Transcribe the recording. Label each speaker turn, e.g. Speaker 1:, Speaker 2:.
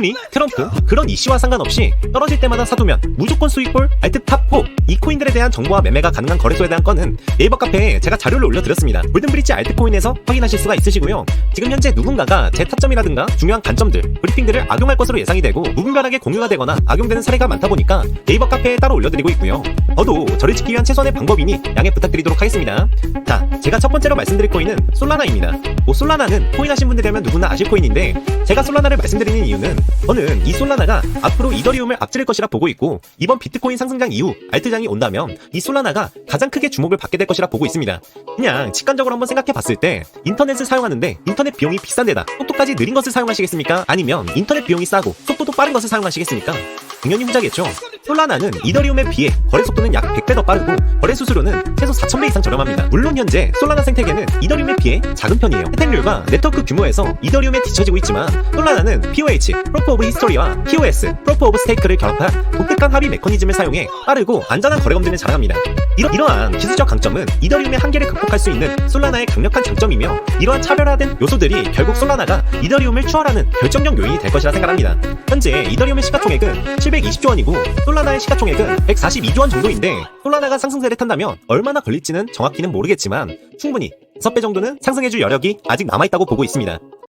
Speaker 1: 금리, 트럼프 그런 이슈와 상관없이 떨어질 때마다 사두면 무조건 수익볼 알트 탑4 이 코인들에 대한 정보와 매매가 가능한 거래소에 대한 건은 네이버 카페에 제가 자료를 올려드렸습니다. 골든브릿지 알트코인에서 확인하실 수가 있으시고요. 지금 현재 누군가가 제 타점이라든가 중요한 관점들, 브리핑들을 악용할 것으로 예상이 되고 무분별하게 공유가 되거나 악용되는 사례가 많다 보니까 네이버 카페에 따로 올려드리고 있고요. 저도 저를 지키기 위한 최선의 방법이니 양해 부탁드리도록 하겠습니다. 자, 제가 첫 번째로 말씀드릴 코인은 솔라나입니다. 뭐 솔라나는 코인 하신 분들이라면 누구나 아실 코인인데 제가 솔라나를 말씀드리는 이유는 저는 이 솔라나가 앞으로 이더리움을 앞지를 것이라 보고 있고 이번 비트코인 상승장 이후 알트장이 온다면 이 솔라나가 가장 크게 주목을 받게 될 것이라 보고 있습니다. 그냥 직관적으로 한번 생각해 봤을 때 인터넷을 사용하는데 인터넷 비용이 비싼 데다 속도까지 느린 것을 사용하시겠습니까? 아니면 인터넷 비용이 싸고 속도도 빠른 것을 사용하시겠습니까? 당연히 후자겠죠. 솔라나는 이더리움에 비해 거래 속도는 약 100배 더 빠르고 거래 수수료는 최소 4,000배 이상 저렴합니다. 물론 현재 솔라나 생태계는 이더리움에 비해 작은 편이에요. 혜택률과 네트워크 규모에서 이더리움에 뒤처지고 있지만 솔라나는 POH, Proof of History와 POS, Proof of Stake를 결합한 독특한 합의 메커니즘을 사용해 빠르고 안전한 거래 검증을 자랑합니다. 이러, 이러한 기술적 강점은 이더리움의 한계를 극복할 수 있는 솔라나의 강력한 장점이며 이러한 차별화된 요소들이 결국 솔라나가 이더리움을 추월하는 결정적 요인이 될 것이라 생각합니다. 현재 이더리움의 시가총액은 720조 원이고 솔라 나의 시가총액은 142조 원 정도인데 솔라나가 상승세를 탄다면 얼마나 걸릴지는 정확히는 모르겠지만 충분히 6배 정도는 상승해줄 여력이 아직 남아있다고 보고 있습니다.